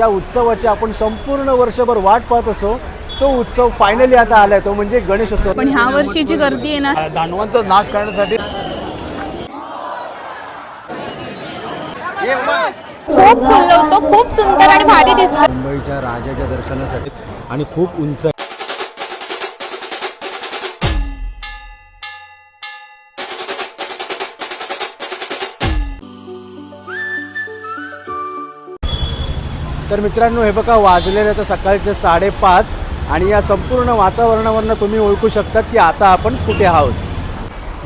ज्या उत्सवाची आपण संपूर्ण वर्षभर वाट पाहत असो तो उत्सव फायनली आता आलाय. तो म्हणजे गणेशोत्सव. पण ह्या वर्षीची गर्दी आहे ना दानवांचा नाश करण्यासाठी खूप फुललं होतं खूप सुंदर आणि भारी दिसतं मुंबईच्या राजाच्या दर्शनासाठी आणि खूप उंच तर मित्रांनो हे बघा वाजलेले आता सकाळचे साडेपाच आणि या संपूर्ण वातावरणावरनं तुम्ही ओळखू शकतात की आता आपण कुठे आहोत.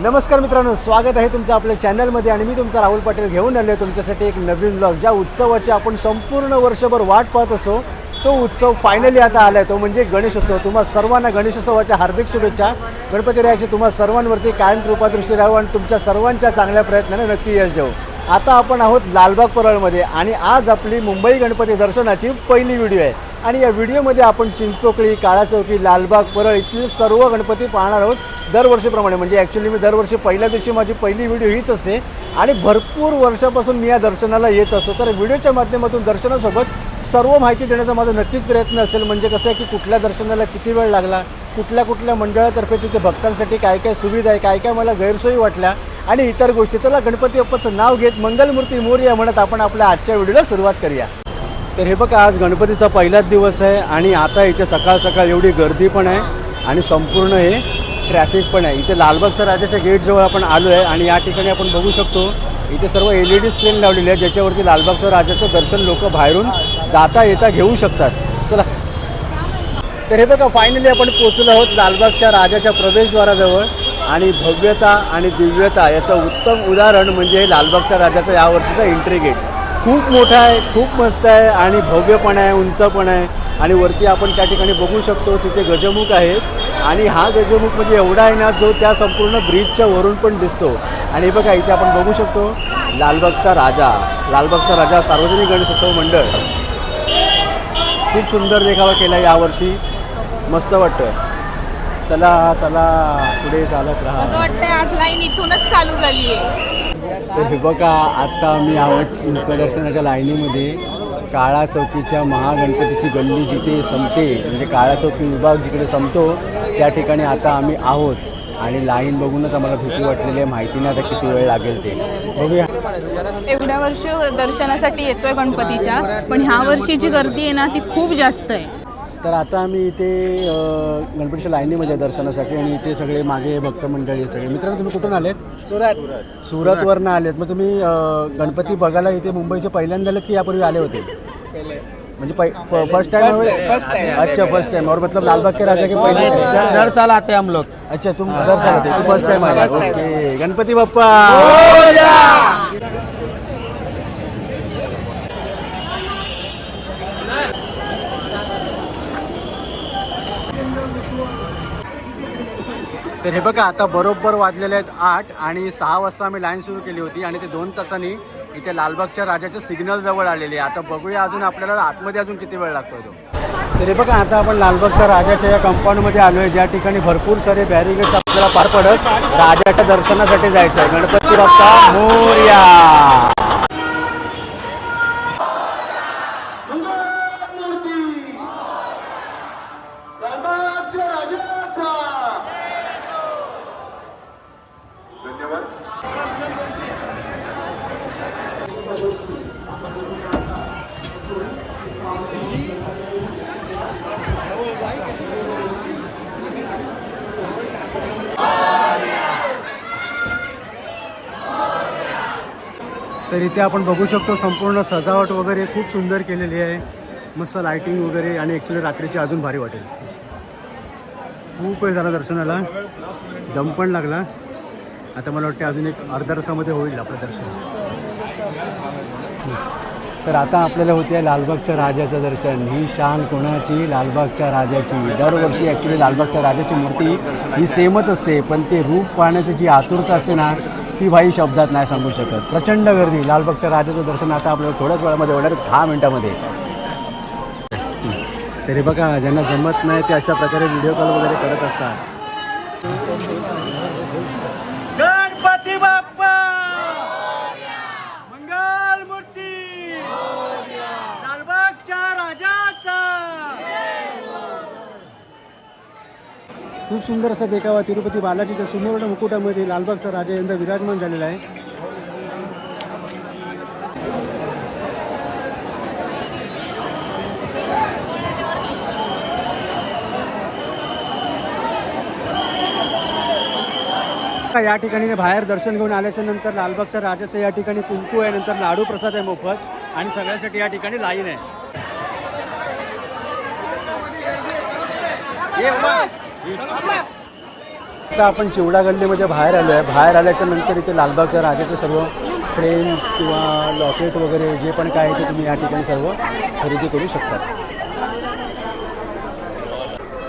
नमस्कार मित्रांनो स्वागत आहे तुमचं आपल्या चॅनलमध्ये आणि मी तुमचा राहुल पाटील घेऊन आलो आहे तुमच्यासाठी एक नवीन ब्लॉग ज्या उत्सवाची आपण संपूर्ण वर्षभर वाट पाहत असो तो उत्सव फायनली आता आला आहे तो म्हणजे गणेशोत्सव तुम्हा सर्वांना गणेशोत्सवाच्या हार्दिक शुभेच्छा. गणपती रायाची तुम्हा सर्वांवरती कायम कृपादृष्टी राहू आणि तुमच्या सर्वांच्या चांगल्या प्रयत्नाने नक्की यश जाऊ आता आपण आहोत लालबाग परळमध्ये आणि आज आपली मुंबई गणपती दर्शनाची पहिली व्हिडिओ आहे. आणि या व्हिडिओमध्ये आपण चिंचपोकळी काळा चौकी लालबाग परळ इथले सर्व गणपती पाहणार आहोत. दरवर्षीप्रमाणे म्हणजे ॲक्च्युली मी दरवर्षी पहिल्या दिवशी माझी पहिली व्हिडिओ हीच असते. आणि भरपूर वर्षापासून मी या दर्शनाला येत असतो. तर व्हिडिओच्या माध्यमातून दर्शनासोबत सर्व माहिती देण्याचा माझा नक्कीच प्रयत्न असेल. म्हणजे कसं आहे की कुठल्या दर्शनाला किती वेळ लागला कुठल्या कुठल्या मंडळातर्फे तिथे भक्तांसाठी काय काय सुविधा आहे काय काय मला गैरसोयी वाटल्या आणि इतर गोष्टी. त्याला गणपती बाप्पाचं नाव घेत मंगलमूर्ती मोर्या म्हणत आपण आपल्या आजच्या व्हिडिओला सुरुवात करूया. तर हे बघा आज गणपतीचा पहिलाच दिवस आहे आणि आता इथे सकाळ सकाळ एवढी गर्दी पण आहे आणि संपूर्ण हे ट्रॅफिक पण आहे. इथे लालबागच्या राजाच्या गेटजवळ आपण आलो आहे आणि या ठिकाणी आपण बघू शकतो इथे सर्व एल ई डी स्क्रीन लावलेली आहे ज्याच्यावरती लालबागच्या राजाचं दर्शन लोक बाहेरून जाता येता घेऊ शकतात. चला. तर हे बघा फायनली आपण पोचलो आहोत लालबागच्या राजाच्या प्रवेशद्वाराजवळ आणि भव्यता आणि दिव्यता याचं उत्तम उदाहरण म्हणजे हे लालबागच्या राजाचा यावर्षीचं एंट्री गेट खूप मोठा आहे खूप मस्त आहे आणि भव्य पण आहे उंच पण आहे. आणि वरती आपण त्या ठिकाणी बघू शकतो तिथे गजमुख आहेत आणि हा गजमुख म्हणजे एवढा आहे ना जो त्या संपूर्ण ब्रिजच्या वरून पण दिसतो. आणि हे बघा इथे आपण बघू शकतो लालबागचा राजा. लालबागचा राजा सार्वजनिक गणेशोत्सव मंडळ. खूप सुंदर देखावा केला यावर्षी. मस्त वाटतं चला चला पुढे चालत असं राहा वाटतंय आज लाईन इथूनच चालू झाली आहे तर हे बघा आत्ता आम्ही आहोत प्रदर्शनाच्या लाईनीमध्ये. काळा चौकीच्या महागणपतीची गल्ली जिथे संपते म्हणजे काळा चौकी विभाग जिकडे संपतो त्या ठिकाणी आता आम्ही आहोत. आणि लाईन बघूनच आम्हाला भीती वाटलेली आहे माहिती नाही आता किती वेळ लागेल ते. बघूया. एवढ्या वर्ष दर्शनासाठी येतोय गणपतीच्या पण ह्या वर्षी जी गर्दी आहे ना ती खूप जास्त आहे. तर आता आम्ही इथे अ, गणपतीच्या लाईनीमध्ये आहे दर्शनासाठी आणि इथे सगळे मागे भक्त मंडळी सगळे. मित्रांनो तुम्ही कुठून आलेत? सुरत. सुरतवरनं आलेत. मग तुम्ही अ, गणपती बघायला इथे मुंबईचे पहिल्यांदा आलेत की यापूर्वी आले होते? म्हणजे फर्स्ट टाइम अच्छा फर्स्ट टाइम और मतलब लालबाग के राजा के पहिले दर दर साल आते हैं हम लोग. अच्छा तुम दर साल आते तू फर्स्ट टाइम आला. ओके गणपती बाप्पा! तर हे बघा आता बरोबर वाजलेले आहेत आठ आणि सहा वाजता आम्ही लाईन सुरू केली होती आणि ते दोन तासांनी इथे लालबागच्या राजाच्या सिग्नल जवळ आलेले आहे. आता बघूया अजून आपल्याला आतमध्ये अजून किती वेळ लागतो तो. तर हे बघा आता आपण लालबागच्या राजाच्या या कंपाऊंडमध्ये आलो आहे ज्या ठिकाणी भरपूर सारे बॅरिगेड्स आपल्याला पार पडत राजाच्या दर्शनासाठी जायचं आहे गणपती बाप्पा मोर्या! तर इथे आपण बघू शकतो संपूर्ण सजावट वगैरे खूप सुंदर केलेली आहे. मस्त लायटिंग वगैरे आणि ॲक्च्युली रात्रीची अजून भारी वाटेल. खूप वेळ झाला दर्शनाला. दम पण लागला. आता मला वाटतं अजून एक अर्ध्या तासामध्ये होईल आपलं दर्शन. तर आता आपल्याला होते लालबागच्या राजाचं दर्शन. ही शान कोणाची? लालबागच्या राजाची. दरवर्षी ॲक्च्युली लालबागच्या राजाची मूर्ती ही सेमच असते पण ते रूप पाहण्याची जी आतुरता असते ना ती भाई शब्दात नाही सांगू शकत. प्रचंड गर्दी. लालबागच्या राजाचं दर्शन आता आपल्याला थोड्याच वेळामध्ये होणार दहा मिनिटामध्ये. तरी बघा ज्यांना जमत नाही ते अशा प्रकारे व्हिडिओ कॉल वगैरे करत असतात गणपती बाप्पा मंगल मूर्ती लालबागच्या खूप सुंदर असा देखावा तिरुपती बालाजीच्या सुवर्ण मुकुटामध्ये लालबागचा राजा यंदा विराजमान झालेला आहे. का या ठिकाणी बाहेर दर्शन घेऊन आल्याच्यानंतर लालबागच्या राजाचं या ठिकाणी कुंकू आहे नंतर लाडू प्रसाद आहे मोफत आणि सगळ्यासाठी या ठिकाणी लाईन आहे. आता आपण चिवडा गल्लीमध्ये बाहेर आलो आहे बाहेर आल्याच्यानंतर इथे लालबागच्या राजाचे सर्व फ्रेम्स किंवा लॉकेट वगैरे जे पण काय आहे ते तुम्ही या ठिकाणी सर्व खरेदी करू शकता.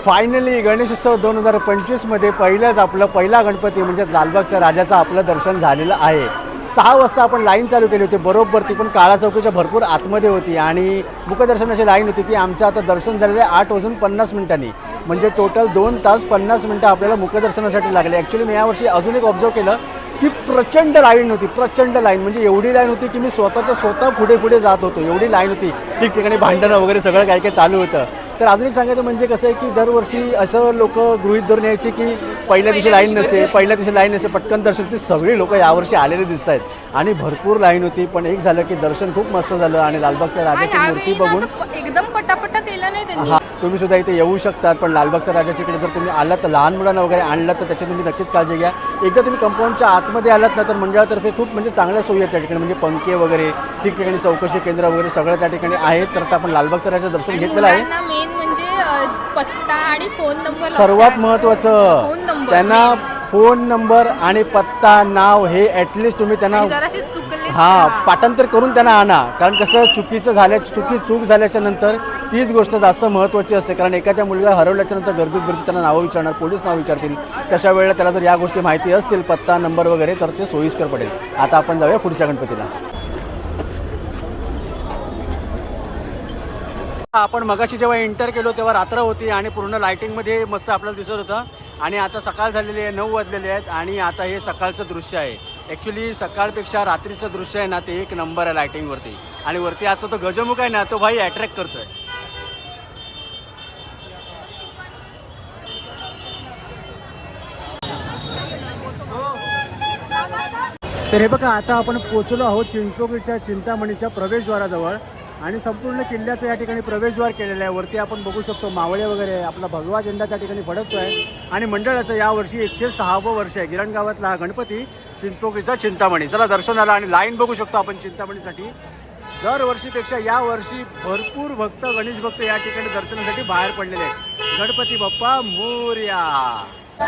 फायनली गणेशोत्सव दोन हजार पंचवीसमध्ये पहिल्याच आपलं पहिला गणपती म्हणजे लालबागच्या राजाचं आपलं दर्शन झालेलं आहे. सहा वाजता आपण लाईन चालू केली होती. बरोबर ती पण काळा चौकीच्या भरपूर आतमध्ये होती आणि मुखदर्शनाची लाईन होती ती आमचं आता दर्शन झालेलं आहे आठ वाजून पन्नास मिनिटांनी. म्हणजे टोटल दोन तास पन्नास मिनटं आपल्याला मुखदर्शनासाठी लागले. ॲक्च्युली मी यावर्षी अजून एक ऑब्झर्व केलं की प्रचंड लाईन होती प्रचंड लाईन म्हणजे एवढी लाईन होती की मी स्वतःचं स्वतः पुढे पुढे जात होतो. एवढी लाईन होती. ठिकठिकाणी भांडणं वगैरे सगळं काय काय चालू होतं. तर अजून एक सांगायचं म्हणजे कसं आहे की दरवर्षी असं लोक गृहीत धरून यायची की पहिल्या दिवशी लाईन नसते पहिल्या दिवशी लाईन नसते. पटकन दर्शन होते. सगळी लोक यावर्षी आलेले दिसत आहेत. आणि भरपूर लाईन होती. पण एक झालं की दर्शन खूप मस्त झालं आणि लालबागच्या राजाची मूर्ती बघून एकदम पटापटा केलं नाही त्यांनी हा. तुम्ही सुद्धा इथे येऊ शकतात पण लालबागच्या राजाच्याकडे जर तुम्ही आलात तर लहान मुलांना वगैरे आणलात तर त्याची तुम्ही नक्कीच काळजी घ्या. एकदा तुम्ही कंपाऊंडच्या आतमध्ये आलात ना तर मंडळातर्फे खूप म्हणजे चांगल्या सोयी आहेत त्या ठिकाणी. म्हणजे पंखे वगैरे ठिकठिकाणी चौकशी केंद्र वगैरे सगळं त्या ठिकाणी आहेत. तर आता आपण लालबागच्या राजाचं दर्शन घेतलेलं आहे. मेन म्हणजे अ, पत्ता आणि फोन नंबर सर्वात महत्त्वाचं त्यांना फोन नंबर आणि पत्ता नाव हे ॲटलिस्ट तुम्ही त्यांना हा. पाठांतर करून त्यांना आणा. कारण कसं चुकीचं झाल्या चुकी चूक झाल्याच्यानंतर तीच गोष्ट जास्त महत्त्वाची असते. कारण एखाद्या मुलगा हरवल्याच्या नंतर गर्दीत गर्दीत त्यांना नावं विचारणार पोलीस नाव विचारतील. तशा वेळेला त्याला जर या गोष्टी माहिती असतील पत्ता नंबर वगैरे तर ते सोयीस्कर पडेल. आता आपण जाऊया पुढच्या गणपतीला. आपण मगाशी जेव्हा एंटर केलो तेव्हा रात्र होती आणि पूर्ण लायटिंगमध्ये मस्त आपल्याला दिसत होतं. आणि आता सकाळ झालेली आहे नऊ वाजलेले आहेत आणि आता हे सकाळचं दृश्य आहे. ॲक्च्युली सकाळपेक्षा रात्रीचं दृश्य आहे ना ते एक नंबर आहे लायटिंगवरती आणि वरती आता तो गजमुख आहे ना तो भाई अट्रॅक्ट करतोय. तर हे बघा आता आपण पोचलो आहोत चिंचोकीच्या चिंतामणीच्या प्रवेशद्वाराजवळ आणि संपूर्ण किल्ल्याचं या ठिकाणी प्रवेशद्वार केलेलं आहे. वरती आपण बघू शकतो मावळे वगैरे आपला भगवा झेंडा त्या ठिकाणी फडकतो आहे आणि मंडळाचं यावर्षी एकशे सहावं वर्ष आहे. गिरण गावातला हा गणपती चिंचोकीचा चिंतामणी. चला दर्शन आणि लाईन बघू शकतो आपण चिंतामणीसाठी. दरवर्षीपेक्षा या वर्षी भरपूर भक्त गणेश भक्त या ठिकाणी दर्शनासाठी बाहेर पडलेले आहेत. गणपती बाप्पा मोर्या. हे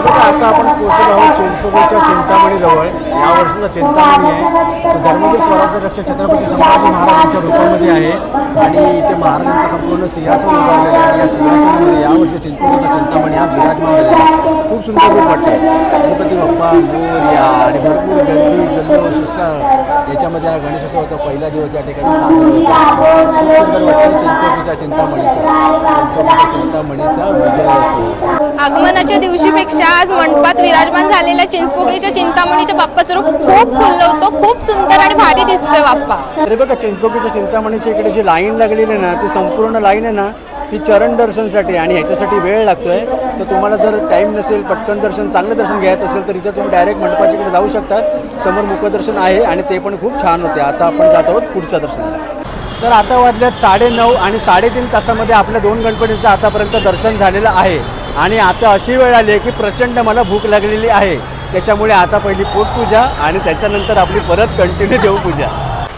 बघा आता आपण पोहोचलो आहोत चिंचपोकळच्या चिंतामणी जवळ या वर्षीचा चिंतामणी आहे. तो धर्मवीर स्वराज्य रक्षक छत्रपती संभाजी महाराजांच्या रूपामध्ये आहे. आणि इथे महाराजांचं संपूर्ण सिंहासन उभारलेलं आहे. आणि या सिंहासनामध्ये यावर्षी चिंचपोकळीचा चिंतामणी हा विराजमान झालेला आहे. खूप सुंदर रूप वाटते. गणपती बाप्पा मोर्या आणि भरपूर गर्दी जन्मोत्सव याच्यामध्ये हा गणेशोत्सवाचा पहिला दिवस या ठिकाणी साजरा होतो. खूप सुंदर वाटते चिंचपोकळीच्या चिंतामणीचा. चिंतामणी विजय असो. आगमनाच्या दिवशीपेक्षा आज मंडपात विराजमान झालेल्या चिंचपोकळीच्या चिंतामणीच्या बाप्पाचं रूप खूप खुललं होतं खूप सुंदर आणि भारी दिसतोय बाप्पा. अरे बघा चिंचपोकीच्या चिंतामणीच्या इकडे जी लाईन लागलेली आहे ना ती संपूर्ण लाईन आहे ना ती चरण दर्शनसाठी आणि ह्याच्यासाठी वेळ लागतोय. तर तुम्हाला जर टाईम नसेल पटकन दर्शन चांगलं दर्शन घ्यायचं असेल तर इथं तुम्ही डायरेक्ट मंडपाच्या इकडे जाऊ शकतात. समोर मुखदर्शन आहे आणि ते पण खूप छान होते. आता आपण जात आहोत पुढच्या दर्शनाला. तर आता वाजल्यात साडेनऊ आणि साडेतीन तासामध्ये आपल्या दोन गणपतींचं आतापर्यंत दर्शन झालेलं आहे. आणि आता अशी वेळ आली आहे की प्रचंड मला भूक लागलेली आहे. त्याच्यामुळे आता पहिली पोटपूजा आणि त्याच्यानंतर आपली परत कंटिन्यू देवपूजा.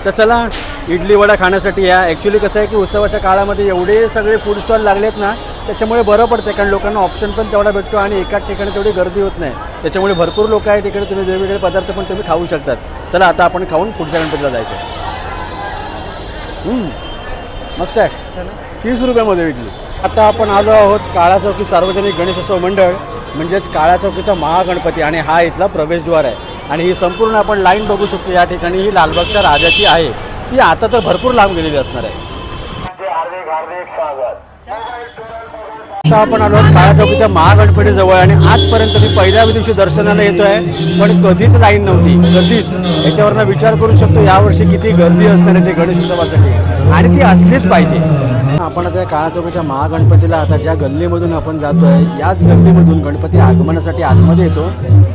तर चला इडली वडा खाण्यासाठी या. ॲक्च्युली कसं आहे की उत्सवाच्या काळामध्ये एवढे सगळे फूड स्टॉल लागलेत ना त्याच्यामुळे बरं पडते कारण लोकांना ऑप्शन पण तेवढा भेटतो आणि एकाच ठिकाणी तेवढी गर्दी होत नाही. त्याच्यामुळे भरपूर लोक आहेत तिकडे तुम्ही वेगवेगळे पदार्थ पण तुम्ही खाऊ शकतात. चला आता आपण खाऊन पुढच्या गणपतीला जायचं मस्त आहे. तीस रुपयामध्ये इडली आता आपण आलो आहोत काळा चौकी सार्वजनिक गणेशोत्सव मंडळ म्हणजेच काळा चौकीचा महागणपती आणि हा इथला प्रवेशद्वार आहे. आणि ही संपूर्ण आपण लाईन बघू शकतो या ठिकाणी ही लालबागच्या राजाची आहे. ती आता तर भरपूर लांब गेलेली असणार आहे. आता आपण आलो आहोत काळा चौकीच्या महागणपती जवळ आणि आजपर्यंत मी पहिल्या दिवशी दर्शनाला येतोय पण कधीच लाईन नव्हती. कधीच. याच्यावरनं विचार करू शकतो यावर्षी किती गर्दी असणार आहे ते गणेश उत्सवासाठी आणि ती असलीच पाहिजे. आपण आता काळा चौकाच्या महागणपतीला आता ज्या गल्लीमधून आपण जातो आहे याच गल्लीमधून गणपती आगमनासाठी आतमध्ये येतो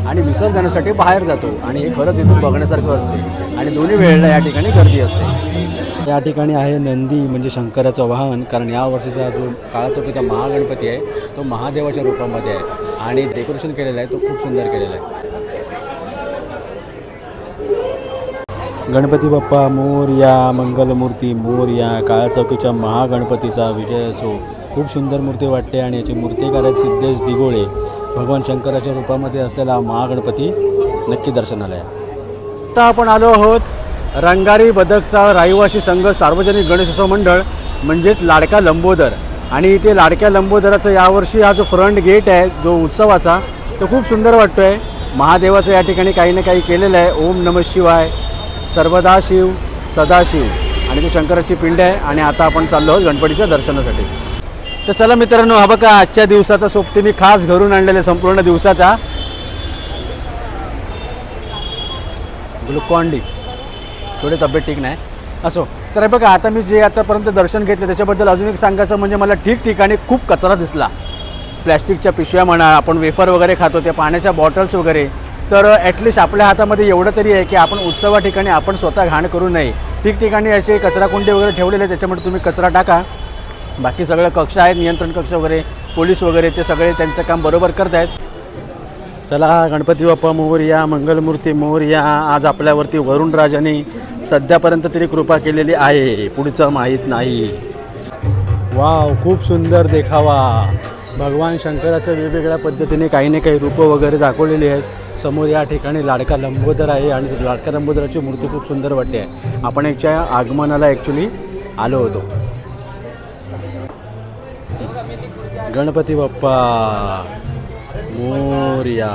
आणि विसर्जनासाठी बाहेर जातो. आणि हे खरंच इथून बघण्यासारखं असते. आणि दोन्ही वेळेला या ठिकाणी गर्दी असते. या ठिकाणी आहे नंदी म्हणजे शंकराचं वाहन. कारण या वर्षीचा जो काळा चौकीचा महागणपती आहे तो महादेवाच्या रूपामध्ये आहे. आणि डेकोरेशन केलेलं आहे तो खूप सुंदर केलेला आहे. गणपती बाप्पा मोरया मंगलमूर्ती मोरया काळा चौकीच्या महागणपतीचा विजय असो. खूप सुंदर मूर्ती वाटते आणि याची मूर्तिकार आहेत सिद्धेश दिगोळे भगवान शंकराच्या रूपामध्ये असलेला महागणपती नक्की दर्शनाला आहे आता आपण आलो आहोत रंगारी बदकचा रहिवासी संघ सार्वजनिक गणेशोत्सव मंडळ म्हणजेच लाडका लंबोदर. आणि इथे लाडक्या लंबोदराचा यावर्षी हा जो फ्रंट गेट आहे जो उत्सवाचा तो खूप सुंदर वाटतो आहे महादेवाचं या ठिकाणी काही ना काही केलेलं आहे. ओम नम शिवाय. सर्वदा शिव सदाशिव आणि ती शंकराची पिंड आहे आणि आता आपण चाललो आहोत गणपतीच्या दर्शनासाठी. तर चला मित्रांनो हा बघा आजच्या दिवसाचा सोबती मी खास घरून आणलेला संपूर्ण दिवसाचा ग्लुकॉन डी थोडी तब्येत ठीक नाही. असो तर हे बघा आता मी जे आतापर्यंत दर्शन घेतलं त्याच्याबद्दल अजून एक सांगायचं म्हणजे मला ठिकठिकाणी खूप कचरा दिसला. प्लॅस्टिकच्या पिशव्या म्हणा आपण वेफर वगैरे खातो त्या पाण्याच्या बॉटल्स वगैरे. तर uh, ॲटलिस्ट आपल्या हातामध्ये एवढं तरी आहे की आपण उत्सवा ठिकाणी आपण स्वतः घाण करू नये. ठिकठिकाणी असे कचराकुंडी वगैरे ठेवलेले आहेत त्याच्यामुळे तुम्ही कचरा टाका. बाकी सगळं कक्ष आहेत नियंत्रण कक्ष वगैरे पोलीस वगैरे ते सगळे त्यांचं काम बरोबर करत आहेत चला गणपती बाप्पा मोरया मंगलमूर्ती मोरया आज आपल्यावरती वरुण राजाने सध्यापर्यंत तरी कृपा केलेली आहे पुढचं माहीत नाही. वाव खूप सुंदर देखावा. भगवान शंकराचं वेगवेगळ्या पद्धतीने काही ना काही रूपं वगैरे दाखवलेली आहेत. समोर या ठिकाणी लाडका लंबोदर आहे आणि लाडका लंबोदराची मूर्ती खूप सुंदर वाटते. आहे आपण याच्या आगमनाला ॲक्च्युली आलो होतो. गणपती बाप्पा मोर्या.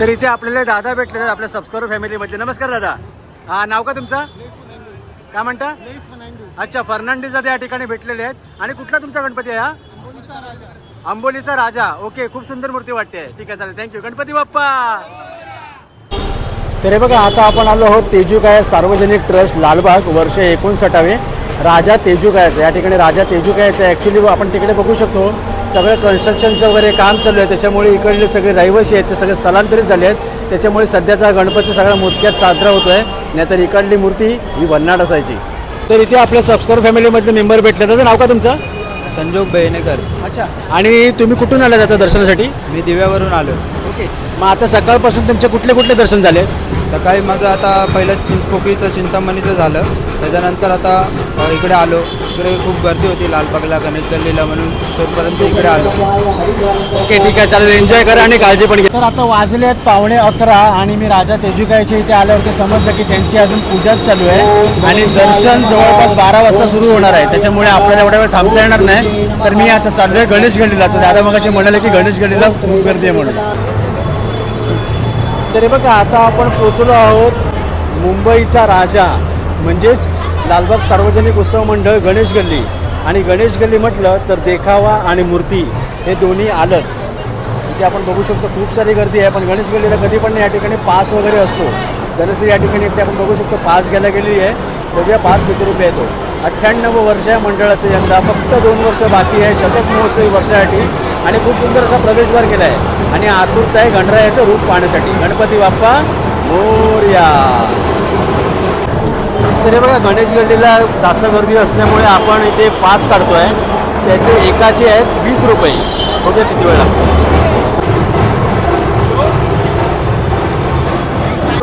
तर इथे आपल्याला दादा भेटले आपल्या सबस्क्राईबर फॅमिलीमध्ये नमस्कार दादा. हा नाव का तुमचं? काय म्हणता? अच्छा फर्नांडिस दादा या ठिकाणी भेटलेले आहेत. आणि कुठला तुमचा गणपती आहे हा? आंबोलीचा राजा. ओके खूप सुंदर मूर्ती वाटते. ठीक आहे चालेल. Thank you Ganpati Bappa! तर हे बघा आता आपण आलो आहोत तेजूकाय सार्वजनिक ट्रस्ट लालबाग वर्ष एकोणसाठावे. राजा तेजूकायाचं या ठिकाणी राजा तेजूकायाचं ॲक्च्युली आपण तिकडे बघू शकतो. सगळं कन्स्ट्रक्शनचं वगैरे काम चालू आहे. त्याच्यामुळे इकडले सगळे रहिवासी आहेत ते सगळे स्थलांतरित झाले आहेत. त्याच्यामुळे सध्याचा गणपती सगळा मोजक्यात साजरा होतोय. नाहीतर इकडली मूर्ती ही भन्नाट असायची. तर इथे आपल्या सबस्क्राईब फॅमिलीमधले मेंबर भेटले त्याचं नाव का तुमचं? संजोग बेहनेकर अच्छा. आणि तुम्ही कुठून आला जाता दर्शनासाठी? मी दिव्यावरून आलो ओके. मग आता सकाळपासून तुमचे कुठले कुठले दर्शन झाले सकाळी माझं आता पहिलं चिंचपोकीचं चिंतामणीचं झालं. त्याच्यानंतर आता इकडे आलो. इकडे खूप गर्दी होती लालबागला गणेश गल्लीला म्हणून. तोपर्यंत इकडे आलो. ओके ठीक आहे. चालेल एन्जॉय करा आणि काळजी पण घ्या. तर आता वाजले आहेत पावणे अकरा आणि मी राजा तेजुकायचे इथे आल्यावरती समजलं की त्यांची अजून पूजाच चालू आहे. आणि दर्शन जवळपास बारा वाजता सुरू होणार आहे. त्याच्यामुळे आपल्याला एवढा वेळ थांबता येणार नाही. तर मी आता चाललोय गणेश गल्लीला. तर दादा मग म्हणाले की गणेश गल्लीला खूप गर्दी आहे म्हणून. तर हे बघा आता आपण पोचलो आहोत मुंबईचा राजा म्हणजेच लालबाग सार्वजनिक उत्सव मंडळ गणेश गल्ली. आणि गणेश गल्ली म्हटलं तर देखावा आणि मूर्ती हे दोन्ही आलंच. इथे आपण बघू शकतो खूप सारी गर्दी आहे पण गणेश गल्लीला कधी पण या ठिकाणी पास वगैरे असतो. गणेश या ठिकाणी इथे आपण बघू शकतो पास घ्यायला गेलेली आहे. बघूया पास किती रुपये येतो. अठ्ठ्याण्णव वर्ष या मंडळाचं यंदा फक्त दोन वर्ष बाकी आहे. शतक महोत्सवी वर्षासाठी आणि खूप सुंदर असा प्रवेशद्वार केला आहे आणि आतुरता आहे गणरायाचं रूप पाहण्यासाठी. गणपती बाप्पा मोर्या. तर हे बघा गणेश गल्लीला जास्त गर्दी असल्यामुळे आपण इथे पास काढतो आहे त्याचे एकाचे आहेत वीस रुपये. बघूया किती वेळ लागतो.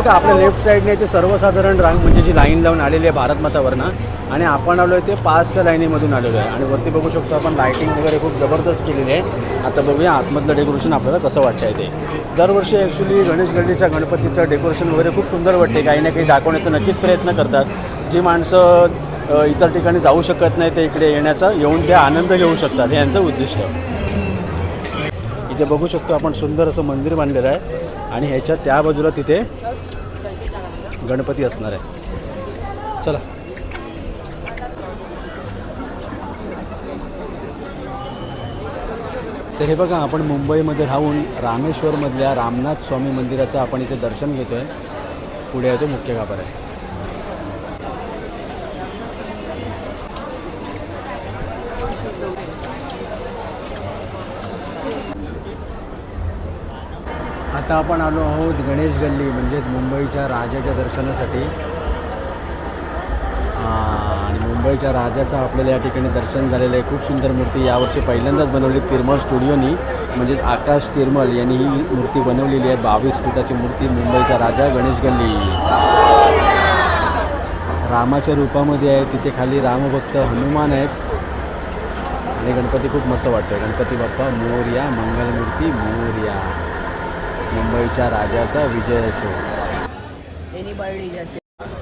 आता आपल्या लेफ्ट साईडने इथे सर्वसाधारण रांग म्हणजे जी लाईन लावून आलेली आहे भारत मातावरनं आणि आपण आलो आहे ते पासच्या लाईनीमधून आलेलो आहे. आणि वरती बघू शकतो आपण लाईटिंग वगैरे खूप जबरदस्त केलेली आहे. आता बघूया आतमधलं डेकोरेशन आपल्याला कसं वाटतंय ते. दरवर्षी ॲक्च्युली गणेश गल्लीच्या गणपतीचं डेकोरेशन वगैरे खूप सुंदर वाटते काही ना काही दाखवण्याचा नक्कीच प्रयत्न करतात. जी माणसं इतर ठिकाणी जाऊ शकत नाही ते इकडे येण्याचा येऊन ते आनंद घेऊ शकतात हे यांचं उद्दिष्ट. इथे बघू शकतो आपण सुंदर असं मंदिर बांधलेलं आहे. आणि ह्याच्या त्या बाजूला तिथे गणपती असणार आहे. चला. तर हे बघा आपण मुंबईमध्ये राहून रामेश्वरमधल्या रामनाथ स्वामी मंदिराचं आपण इथे दर्शन घेतो आहे पुढे येतो मुख्य गाभारा आहे आता आपण आलो आहोत गणेश गल्ली म्हणजेच मुंबईच्या राजाच्या दर्शनासाठी. आणि मुंबईच्या राजाचं आपल्याला या ठिकाणी दर्शन झालेलं आहे. खूप सुंदर मूर्ती यावर्षी पहिल्यांदाच बनवली तिरमल स्टुडिओनी. म्हणजेच आकाश तिरमल यांनी ही मूर्ती बनवलेली आहे. बावीस फुटाची मूर्ती मुंबईचा राजा गणेश गल्ली. रामाच्या रूपामध्ये आहे. तिथे खाली रामभक्त हनुमान आहेत. आणि गणपती खूप मस्त वाटतो गणपती बाप्पा मोरया मंगलमूर्ती मोर्या. मुंबईच्या राजाचा विजय असो.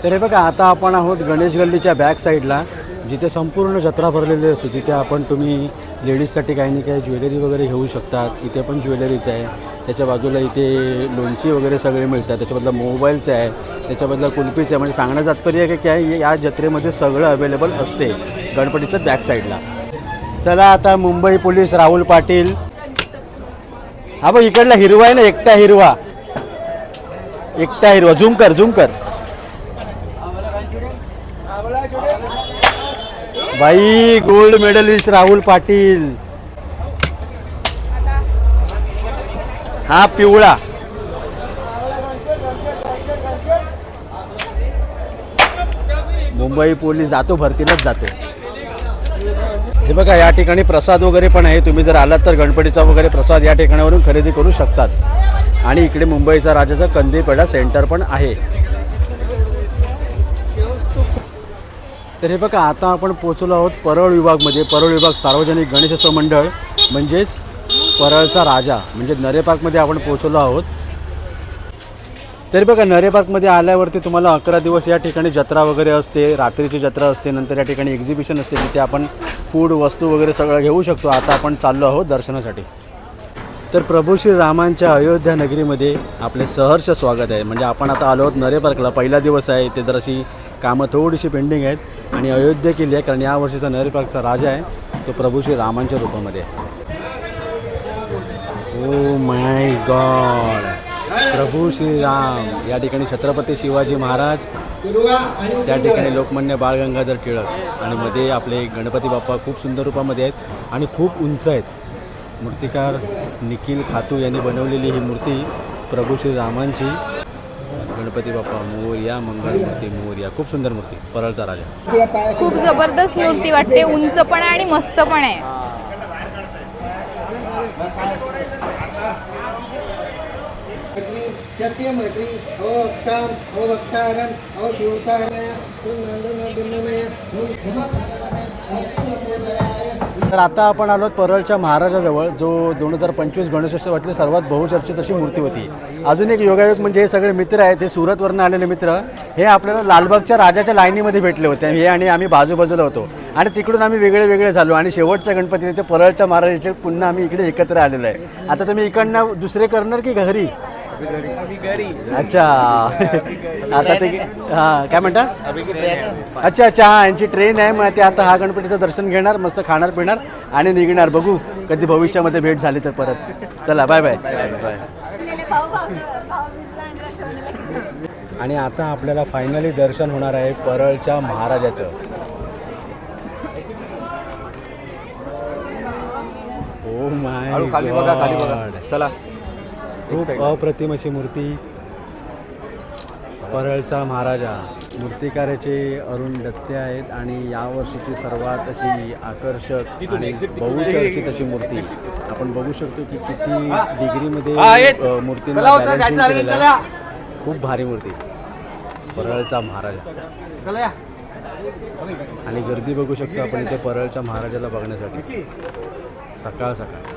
तर हे बघा आता आपण आहोत गणेश गल्लीच्या बॅक साईडला जिथे संपूर्ण जत्रा भरलेली असते. तिथे आपण तुम्ही लेडीजसाठी काही ना काही ज्वेलरी वगैरे घेऊ शकतात. इथे पण ज्वेलरीच आहे. त्याच्या बाजूला इथे लोणची वगैरे सगळे मिळतात. त्याच्याबद्दल मोबाईलचं आहे. त्याच्याबद्दल कुल्फीचं आहे. म्हणजे सांगण्याचं तात्पर्य आहे की काय या जत्रेमध्ये सगळं अवेलेबल असते गणपतीच्या बॅक साईडला चला आता मुंबई पोलीस राहुल पाटील हा बघ इकडला हिरवा आहे ना एकटा हिरवा. एकटा हिरवा. झूम कर झूम कर. बाई गोल्ड मेडलिस्ट राहुल पाटील. हा पिवळा. मुंबई पोलीस जातो भरतीलाच जातो. हे बघा या ठिकाणी प्रसाद वगैरे पण आहे. तुम्ही जर आलात तर गणपतीचा वगैरे प्रसाद या ठिकाणावरून खरेदी करू शकतात. आणि इकडे मुंबईचा राजाचा कंदीपेढा सेंटर पण आहे. तर हे बघा आता आपण पोचलो आहोत परळ विभागमध्ये. परळ विभाग सार्वजनिक गणेशोत्सव मंडळ म्हणजेच परळचा राजा म्हणजे नरेपाकमध्ये आपण पोचलो आहोत. तरी बघा नरे पार्कमध्ये आल्यावरती तुम्हाला अकरा दिवस या ठिकाणी जत्रा वगैरे असते रात्रीची जत्रा असते नंतर या ठिकाणी एक्झिबिशन असते जिथे आपण फूड वस्तू वगैरे सगळं घेऊ शकतो. आता आपण चाललो आहोत दर्शनासाठी. तर प्रभू श्री रामांच्या अयोध्या नगरीमध्ये आपले सहर्ष स्वागत आहे. म्हणजे आपण आता आलो आहोत नरे पार्कला. पहिला दिवस आहे ते जराशी कामं थोडीशी पेंडिंग आहेत. आणि अयोध्या केली आहे कारण यावर्षीचा नरे पार्कचा राजा आहे तो प्रभू श्री रामांच्या रूपामध्ये आहे. ओ माय गॉड प्रभू श्रीराम या ठिकाणी छत्रपती शिवाजी महाराज त्या ठिकाणी लोकमान्य बाळ गंगाधर टिळक आणि मध्ये आपले गणपती बाप्पा खूप सुंदर रूपामध्ये आहेत आणि खूप उंच आहेत. मूर्तिकार निखिल खातू यांनी बनवलेली ही मूर्ती प्रभू श्रीरामांची. गणपती बाप्पा मोरया मंगळमूर्ती मोरया खूप सुंदर मूर्ती परळचा राजा. खूप जबरदस्त मूर्ती वाटते उंच पण आहे आणि मस्त पण आहे. सत्यमत्री अवक्ताम अवक्तारम अवशिवतारय तर आता आपण आलो परळच्या महाराजाजवळ जो दोन हजार पंचवीस गणेशोत्सवातली सर्वात बहुचर्चित अशी मूर्ती होती. अजून एक योगायोग म्हणजे हे सगळे मित्र आहेत हे सुरतवरनं आलेले मित्र हे आपल्याला लालबागच्या राजाच्या लाईनीमध्ये भेटले होते. हे आणि आम्ही बाजूबाजूला होतो. आणि तिकडून आम्ही वेगळे वेगळे झालो आणि शेवटच्या गणपती ते परळच्या महाराजाचे पुन्हा आम्ही इकडे एकत्र आलेलो आहे. आता तुम्ही इकडनं दुसरे करणार की घरी? अच्छा. आता ते हां काय म्हणता? अच्छा अच्छा हां यांची ट्रेन आहे. मग ते आता हा गणपतीचं दर्शन घेणार मस्त खाणार पिणार आणि निघणार. बघू कधी भविष्यामध्ये भेट झाली तर परत. चला बाय बाय बाय आणि आता आपल्याला फायनली दर्शन होणार आहे परळच्या महाराजाचं. ओ माय बघा गॉड चला. खूप अप्रतिम अशी मूर्ती परळचा महाराजा. मूर्तिकाराचे अरुण दत्ते आहेत आणि यावर्षीची सर्वात अशी आकर्षक आणि बहुचर्चित अशी मूर्ती. आपण बघू शकतो की किती डिग्रीमध्ये आहे. खूप भारी मूर्ती. परळचा महाराजा. आणि गर्दी बघू शकतो आपण इथे परळच्या महाराजाला बघण्यासाठी. सकाळ सकाळ.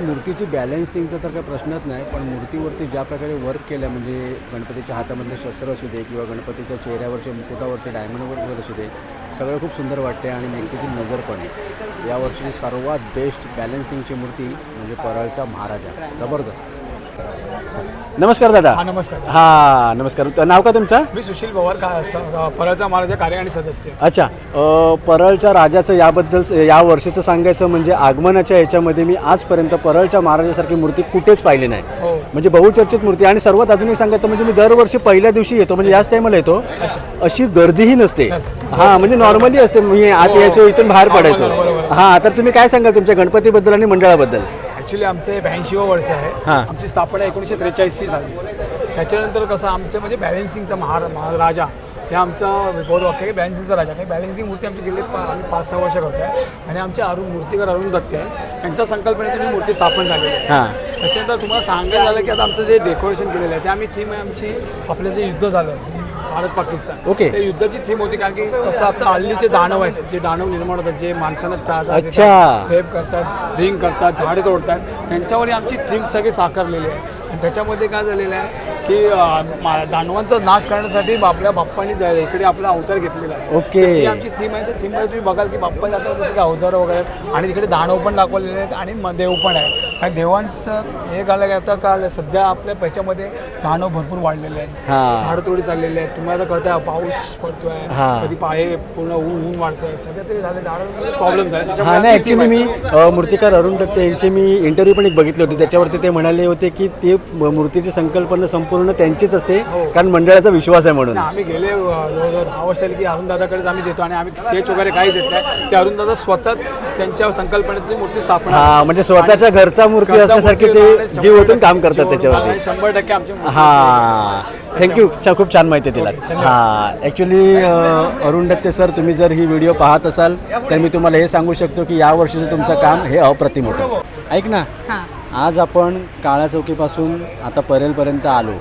मूर्तीची बॅलन्सिंगचा तर काही प्रश्नच नाही पण मूर्तीवरती ज्या प्रकारे वर्क केलं म्हणजे गणपतीच्या हातामधले शस्त्र असू दे किंवा गणपतीच्या चेहऱ्यावरच्या मुकुटावरती डायमंड वर्क असू दे सगळं खूप सुंदर वाटते आणि मूर्तीची नजर पण यावर्षी सर्वात बेस्ट बॅलन्सिंगची मूर्ती म्हणजे परळचा महाराजा. जबरदस्त. नमस्कार दादा. हा नमस्कार. हा नमस्कार. त- नाव का तुमचं? मी सुशील पवार का स- परळचा महाराजा कार्य आणि सदस्य. अच्छा. अ, परळच्या राजाचं याबद्दल या वर्षीचं सांगायचं म्हणजे आगमनाच्या याच्यामध्ये मी आजपर्यंत परळच्या महाराजासारखी मूर्ती कुठेच पाहिली नाही. हो. म्हणजे बहुचर्चित मूर्ती आणि सर्वात अजूनही सांगायचं म्हणजे मी दरवर्षी पहिल्या दिवशी येतो म्हणजे याच टायमाला येतो अशी गर्दीही नसते. नसते. हा म्हणजे नॉर्मली असते. मी आत यायचो इथून बाहेर पडायचो. बरोबर, बरोबर. हा तर तुम्ही काय सांगाल तुमच्या गणपतीबद्दल आणि मंडळाबद्दल? ॲक्च्युली आमचे ब्याऐंशीवं वर्ष आहे. हा. आमची स्थापना एकोणीसशे त्रेचाळीसची झाली. त्याच्यानंतर कसं आमचं म्हणजे बॅलेन्सिंगचा महार महाराजा हे आमचं बहुत वाक्य आहे की बॅलेन्सिंगचा राजा. काही बॅलेन्सिंग मूर्ती आमची गेले पा आम्ही पाच सहा वर्ष करतो आहे आणि आमचे अरुण मूर्तिकार अरुण दत्ते आहे. त्यांच्या संकल्पनेतून ही मूर्ती स्थापन झालेली आहे. हा. त्याच्यानंतर तुम्हाला सांगायचं झालं की आता आमचं जे डेकोरेशन केलेलं आहे ते आम्ही थीम आहे आमची आपलं जे युद्ध झालं भारत पाकिस्तान ओके. ते युद्धाची थीम होती कारण की कसं आता हल्लीचे दानव आहेत जे दानव निर्माण होतात जे माणसांना त्रास अच्छा. रेप करतात ड्रिंक करतात झाडे तोडतात त्यांच्यावर आमची थीम सगळी साकारलेली आहे आणि त्याच्यामध्ये काय झालेलं आहे की दानवांचा नाश करण्यासाठी आपल्या बाप्पांनी इकडे आपला अवतार घेतलेला आहे ओके. ती आमची थीम आहे त्या थीममध्ये तुम्ही बघाल की बाप्पा जातात जसं की अवजारं वगैरे आणि तिकडे दानव पण दाखवलेले आहेत आणि देव पण आहे कारण देवांचं हे घालं आता काल सध्या आपल्या त्याच्यामध्ये दानव भरपूर वाढलेले आहेत हा. झाडतोडी चाललेली आहे तुम्हाला कळतं पाऊस पडतोय हा. कधी पाय पूर्ण ऊन ऊन वाढतोय सगळं ते झाले प्रॉब्लेम झाले हा नाही ॲक्च्युली आहे. मी अ, मूर्तिकार अरुण दत्ते यांचे मी इंटरव्ह्यू पण एक बघितले होते त्याच्यावरती ते म्हणाले होते की ते म- मूर्तीची संकल्पना संपूर्ण त्यांचीच असते हो. कारण मंडळाचा विश्वास आहे म्हणून आम्ही गेले अ, जवळजवळ दहा वर्ष झाली की अरुणदादाकडेच आम्ही देतो आणि आम्ही स्केच वगैरे काही देत नाही ते अरुणदादा स्वतःच त्यांच्या संकल्पनेतून मूर्ती स्थापना हा. म्हणजे स्वतःच्या घरचा मूर्ती असल्यासारखे ते जीव काम करतात त्याच्यावरती. शंभर टक्के आमची हा. थँक्यू खूप छान माहिती दिला हा. ॲक्च्युली अरुण दत्ते सर तुम्ही जर ही व्हिडिओ पाहत असाल तर मी तुम्हाला हे सांगू शकतो की या वर्षीचं तुमचं काम हे अप्रतिम होतं. ऐक ना. हां. आज आपण काळा चौकीपासून आता परेलपर्यंत आलो.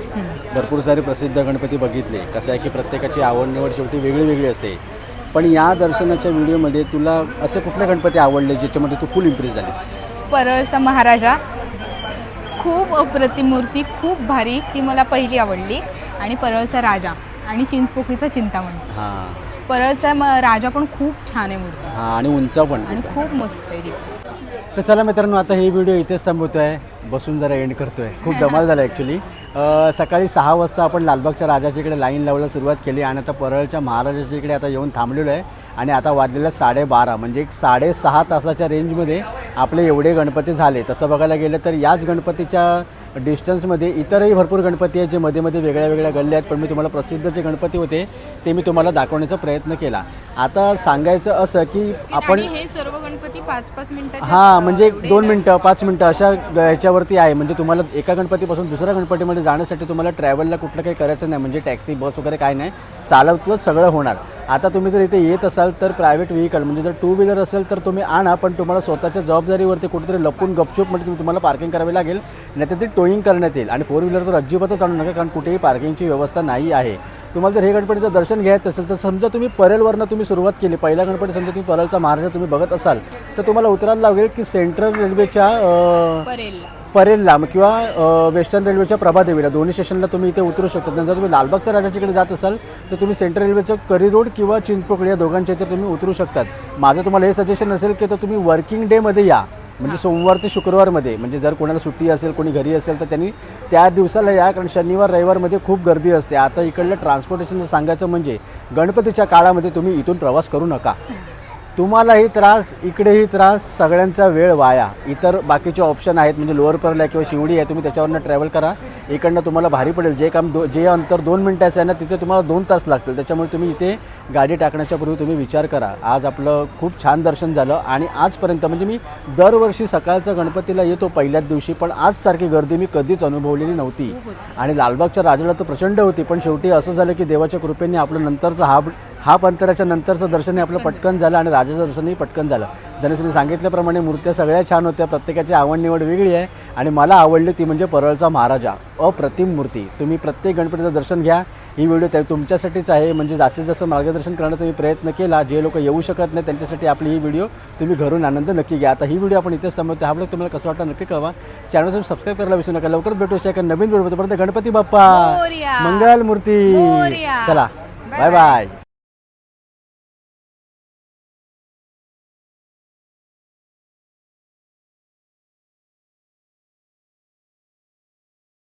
भरपूर सारे प्रसिद्ध गणपती बघितले. कसं आहे की प्रत्येकाची आवड निवड शेवटी वेगळी वेगळी असते. पण या दर्शनाच्या व्हिडिओमध्ये तुला असे कुठले गणपती आवडले ज्याच्यामध्ये तू फुल इम्प्रेस झालीस? परळचा महाराजा. खूप अप्रतिम मूर्ती खूप भारी. ती मला पहिली आवडली. आणि परळचा राजा. आणि चिंचपोकळीचा चिंतामणी. हां. परळचा म- राजा पण खूप छान आहे मूर्ती. हां आणि उंचा पण आणि खूप मस्त आहे ती. तर चला मित्रांनो आता ही व्हिडिओ इथेच संपवतोय बसून जरा एंड करतोय. खूप धमाल झाला ॲक्च्युली सकाळी सहा वाजता आपण लालबागच्या राजाच्या इकडे लाईन लावायला सुरुवात केली आणि आता परळच्या महाराजाच्या इकडे आता येऊन थांबलेलो आहे. आणि आता वाजलेलं साडेबारा म्हणजे एक साडेसहा तासाच्या रेंजमध्ये आपले एवढे गणपती झाले. तसं बघायला गेलं तर याच गणपतीच्या डिस्टन्समध्ये इतरही भरपूर गणपती आहेत जे मध्ये मध्ये वेगळ्या वेगळ्या गल्ल्या आहेत. पण मी तुम्हाला प्रसिद्ध जे गणपती होते ते मी तुम्हाला दाखवण्याचा प्रयत्न केला. आता सांगायचं असं की आपण हे सर्व गणपती पाच पाच मिनिटाचे हां म्हणजे दोन मिनटं पाच मिनटं अशा ह्याच्यावरती आहे. म्हणजे तुम्हाला एका गणपतीपासून दुसऱ्या गणपतीमध्ये जाण्यासाठी तुम्हाला ट्रॅव्हलला कुठलं काही करायचं नाही. म्हणजे टॅक्सी बस वगैरे काय नाही. चालवतच सगळं होणार. आता तुम्ही जर इथे येत असाल तर प्रायव्हेट व्हेकल म्हणजे जर टू व्हीलर असेल तर तुम्ही आणा पण तुम्हाला स्वतःच्या जबाबदारीवरती कुठेतरी लपून गपचूप म्हणजे तुम्ही- तुम्हाला पार्किंग करावी लागेल. नाही तर ती टोईंग करण्यात येईल. आणि फोर व्हीलर तर अजिबातच आणू नका कारण कुठेही पार्किंगची व्यवस्था नाही आहे. तुम्हाला जर हे गणपतीचं दर्शन घ्यायचं असेल तर समजा तुम्ही परेलवरनं तुम्ही सुरुवात केली. पहिला गणपती समजा तुम्ही परेलचा महाराजा तुम्ही बघत असाल तर तुम्हाला उतरायला लागेल की सेंट्रल रेल्वेच्या परेलला. म- किंवा वेस्टर्न रेल्वेच्या प्रभादेवीला दोन्ही स्टेशनला तुम्ही इथे उतरू शकता. नंतर तुम्ही लालबागच्या राजाच्याकडे जात असाल तर तुम्ही सेंट्रल रेल्वेचं करी रोड किंवा चिंचपोकळी या दोघांच्या इथे तुम्ही उतरू शकतात. माझं तुम्हाला हे सजेशन असेल की तर तुम्ही वर्किंग डेमध्ये या. म्हणजे सोमवार ते शुक्रवारमध्ये. म्हणजे जर कोणाला सुट्टी असेल कोणी घरी असेल तर त्यांनी त्या दिवसाला या कारण शनिवार रविवारमध्ये खूप गर्दी असते. आता इकडलं ट्रान्सपोर्टेशनचं सांगायचं म्हणजे गणपतीच्या काळामध्ये तुम्ही इथून प्रवास करू नका. तुम्हालाही त्रास इकडेही त्रास सगळ्यांचा वेळ वाया. इतर बाकीचे ऑप्शन आहेत म्हणजे लोअर परला किंवा शिवडी आहे तुम्ही त्याच्यावरनं ट्रॅव्हल करा. इकडनं तुम्हाला भारी पडेल. जे काम दो जे अंतर दोन मिनटाचं आहे ना तिथे तुम्हाला दोन तास लागतील. त्याच्यामुळे तुम्ही इथे गाडी टाकण्याच्या पूर्वी तुम्ही विचार करा. आज आपलं खूप छान दर्शन झालं आणि आजपर्यंत म्हणजे मी दरवर्षी सकाळचा गणपतीला येतो पहिल्याच दिवशी पण आजसारखी गर्दी मी कधीच अनुभवलेली नव्हती. आणि लालबागच्या राजाला तर प्रचंड होती पण शेवटी असं झालं की देवाच्या कृपेने आपलं नंतरचं हा हाफ अंतराच्या नंतरचं दर्शन हे आपलं पटकन झालं आणि राजाचं दर्शनही पटकन झालं. धनश्री सांगितल्याप्रमाणे मूर्त्या सगळ्या छान होत्या प्रत्येकाची आवड निवड वेगळी आहे आणि मला आवडली ती म्हणजे परळचा महाराजा अप्रतिम मूर्ती. तुम्ही प्रत्येक गणपतीचं दर्शन घ्या. ही व्हिडिओ त्या तुमच्यासाठीच आहे म्हणजे जास्तीत जास्त मार्गदर्शन करण्याचा मी प्रयत्न केला. जे लोक येऊ शकत नाही त्यांच्यासाठी आपली ही व्हिडिओ तुम्ही घरून आनंद नक्की घ्या. आता ही व्हिडिओ आपण इथेच थांबवतो. हा ब्लॉग तुम्हाला कसं वाटतं नक्की कळवा. चॅनल तुम्ही सबस्क्राईब करायला विसरू नका. लवकरच भेटू एका नवीन व्हिडिओ परत गणपती बाप्पा. मंगल मूर्ती. चला. बाय. बाय